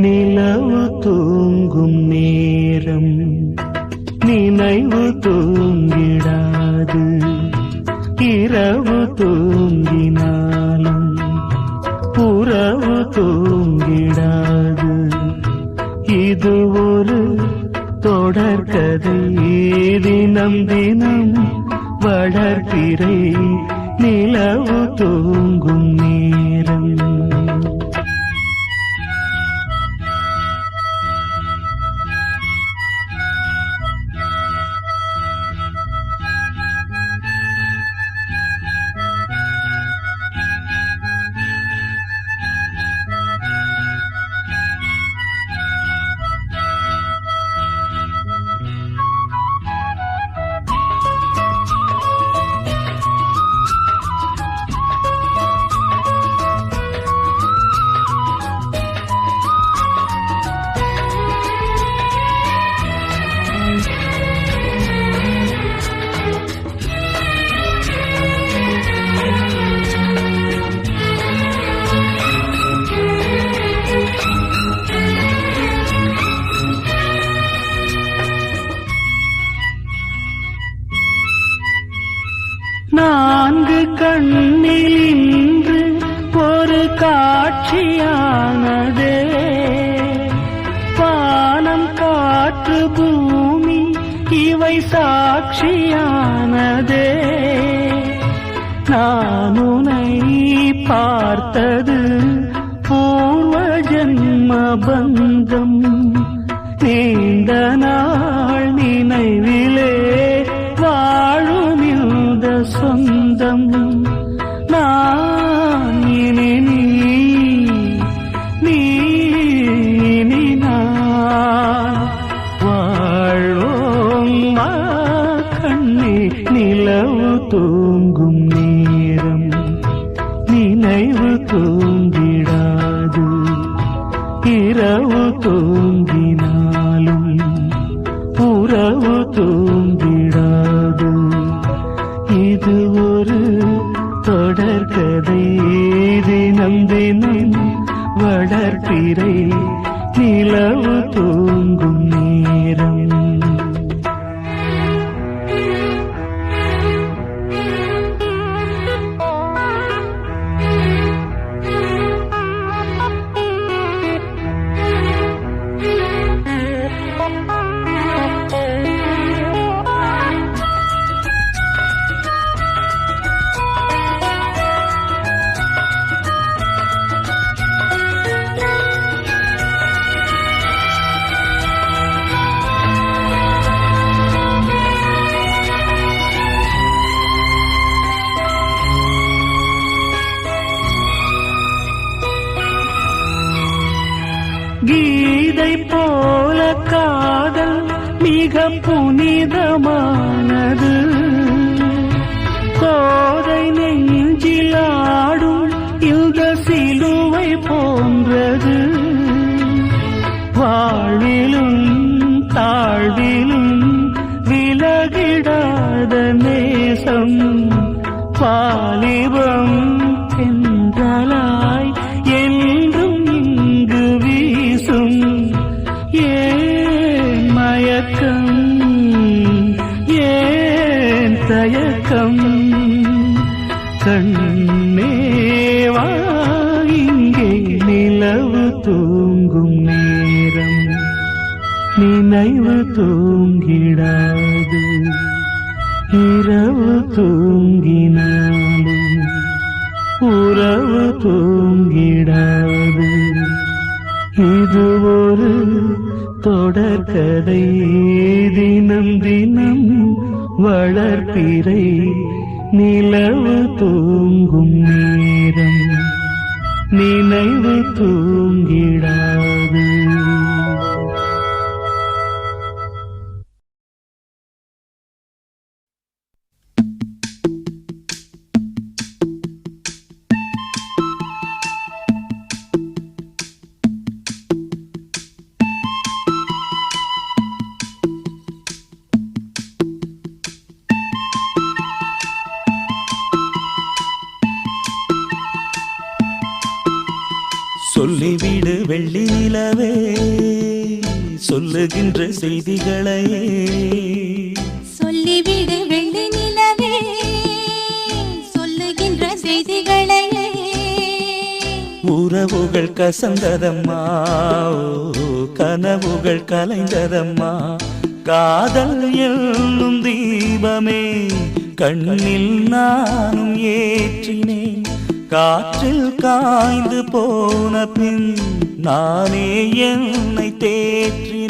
நிலவு தூங்கும் நேரம் நினைவு தூங்கிடாது. இரவு தூங்கினாலும் புறவு தூங்கிடாது. இது ஒரு தொடர்கதை. தினம் தினம் வளர்ப்பிறை நிலவு தூங்கும் நீ பார்த்தது. பூர்வ ஜன்ம பந்தம் வாழ்விலும் தாழ்விலும் விலகிடாத நேசம் பாலிபம் தூங்கினாலும் உறவு தூங்கிடாது. இது ஒரு தொடர்கதை. தினம் தினம் வளர்ப்பிறை நிலவு தூங்கும் நேரம். நினைவு தூ சொல்லிவிடு வெள்ளி நிலவே சொல்லுகின்ற செய்திகளையே சொல்லிவிடு வெள்ளி நிலவே சொல்லுகின்ற செய்திகளையே உறவுகள் கசந்ததம்மா கனவுகள் கலைந்ததம்மா. காதல் என்னும் தீபமே கண்ணில் நானும் ஏற்றினேன். காற்றில் காய்ந்து போன பின் நானே என்னை தேற்றின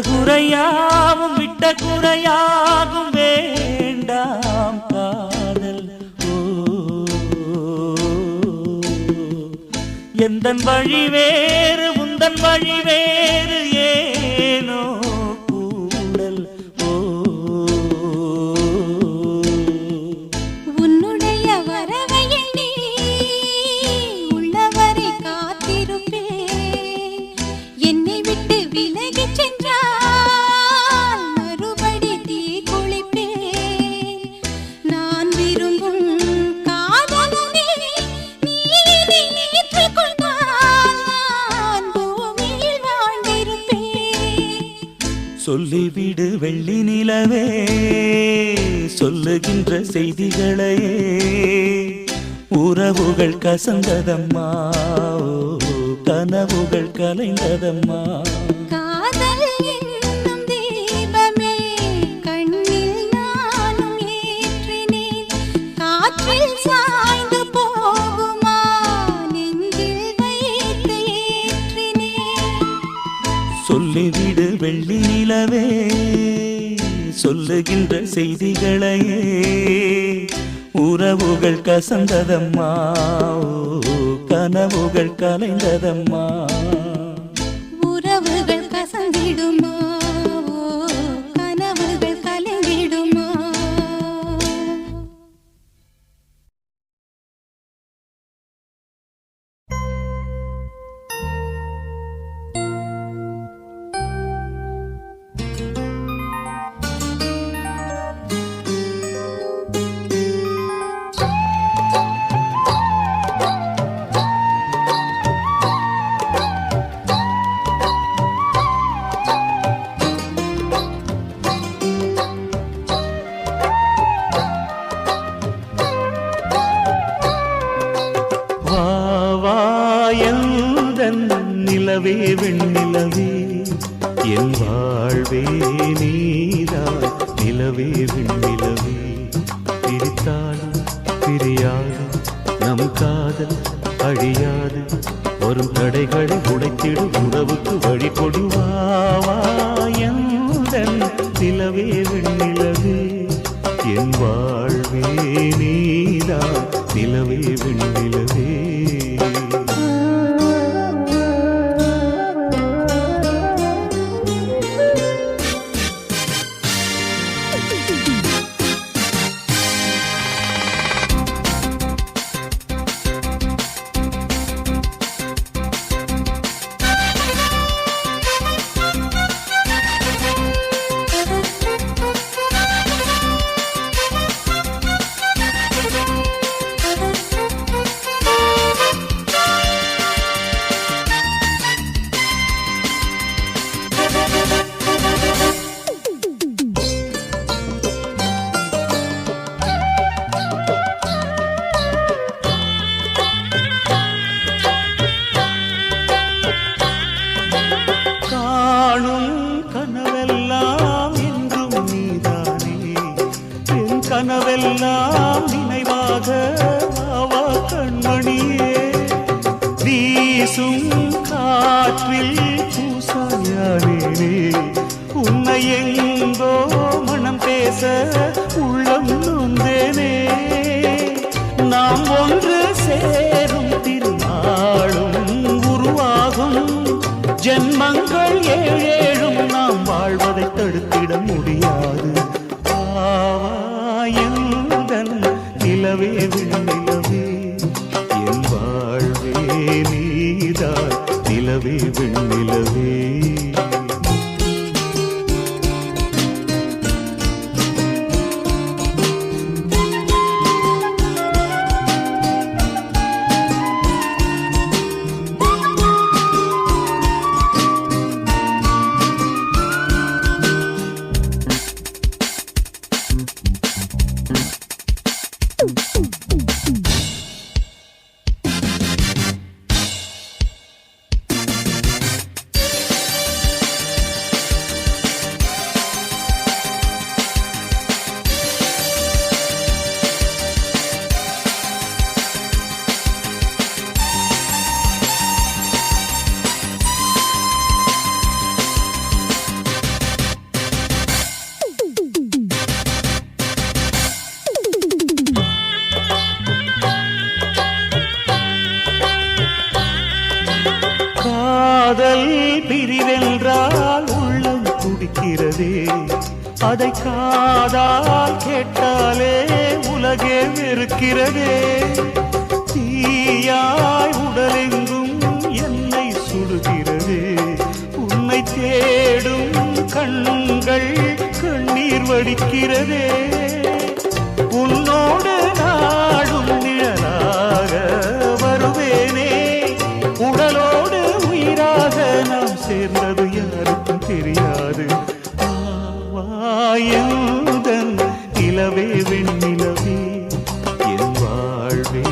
குறையாவும் விட்ட குறையாகும் வேண்டாம் காதல். ஓ எந்தன் வழி வேறு உந்தன் வழி வேறு செய்திகளையே உறவுகள் கசந்ததம்மா. கனவுகள் கலைந்ததம்மா. சொல்லிவிடு வெள்ளி நிலவே. சொல்லுகின்ற செய்திகளையே. உறவுகள் கசந்ததம்மா கனவுகள் கலைந்ததம்மா. என் வாழ்வே நீதான். நிலவே விண்ணிலவே பிரித்தாலும் பிரியாது நம் காதல் அழியாது. வரும் தடைகளை உடைத்திடும் உறவுக்கு வழி கொடுவாவா? எந்த நிலவே விண்ணிலவே என் வாழ்வே நீதான். நிலவே விண்ணிலவே காணும் கனவெல்லாம் என்றும் நீதானே. என் கனவெல்லாம் நினைவாக அவா கண்மணியே. வீசும் காற்றில் பூசாயானே உன்னை எங்கோ மனம் பேச உள்ளம் நொந்தேனே. நாம் ஒன்று சேரும் திருநாளும் உருவாகும் ஜென்மங்கள் ஏழேழும் நாம் வாழ்வதை தடுத்திட முடியாது. ஆவாயந்தன் நிலவே விண்ணிலவே என் வாழ்வே நீதான் நிலவே விண்ணிலவே கேட்டாலே உலகே வெறுக்கிறதே. தீயாய் உடலெங்கும் என்னை சுடுகிறதே. உன்னை தேடும் கண்கள் கண்ணீர் வடிக்கிறதே. உன்னோடு நாடும் நிழலாக வருவேனே. உடலோடு உயிராக நாம் சேர்ந்தது யாருக்கும் தெரியாது. வாயந்தன் நிலவே வெண்ணிலவே என் வாழ்வே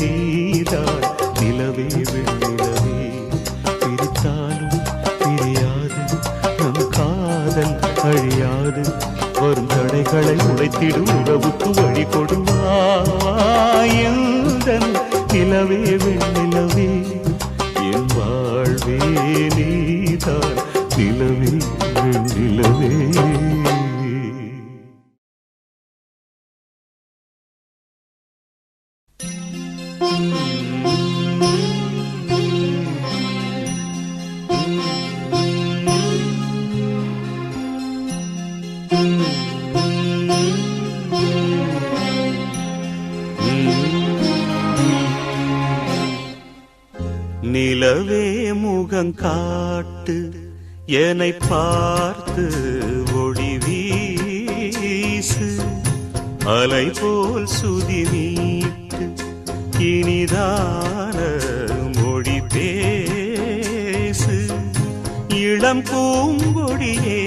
நீதான். நிலவே வெண்ணிலவே பிரித்தாலும் பிரியாது நம் காதல் அழியாது. வரும் தடைகளை உடைத்திடும் உறவுக்கு வழி கொடுவாயந்தன் நிலவே வெண்ணிலவே என் வாழ்வே நீ முகம் காட்டு என்னை பார்த்து ஒளி வீசு. அலை போல் சுதி மீட்டு இனிதான மொழி பேசு. இளம் பூங்கொடியே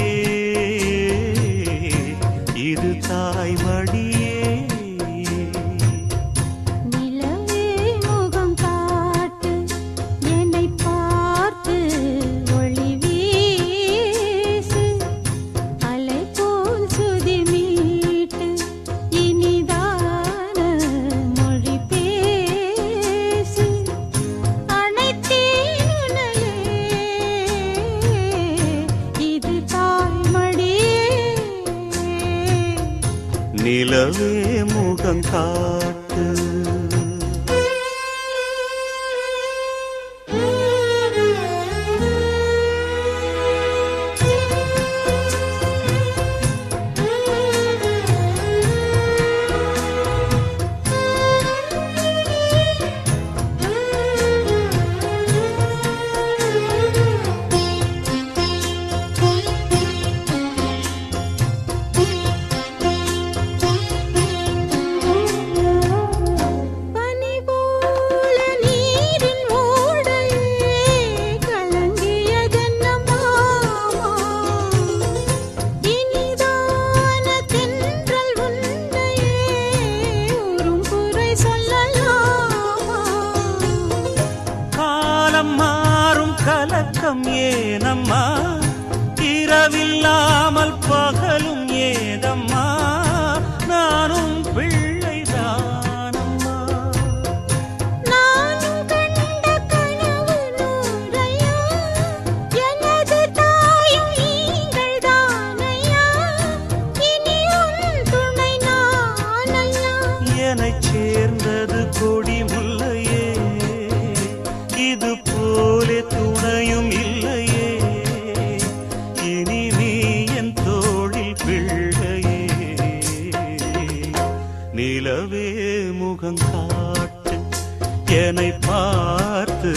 உறக்கம் ஏனம்மா? இரவில்லாமல் பகலும் ஏதம் முகங்காட்டு என்னை பார்த்து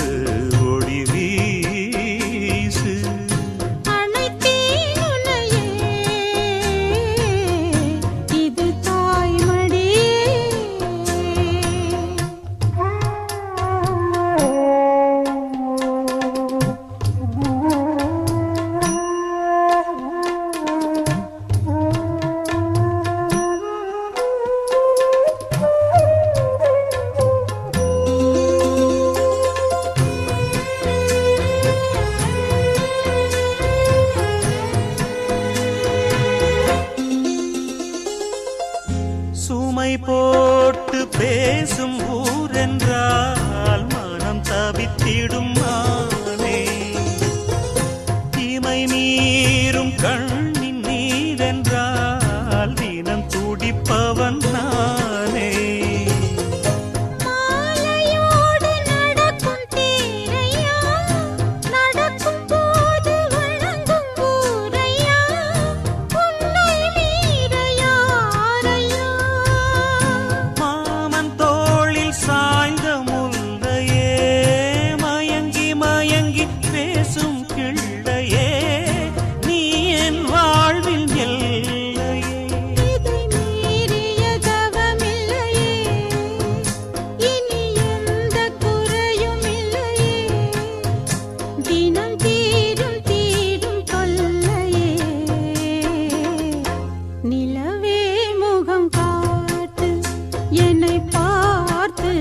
என்னை பார்த்து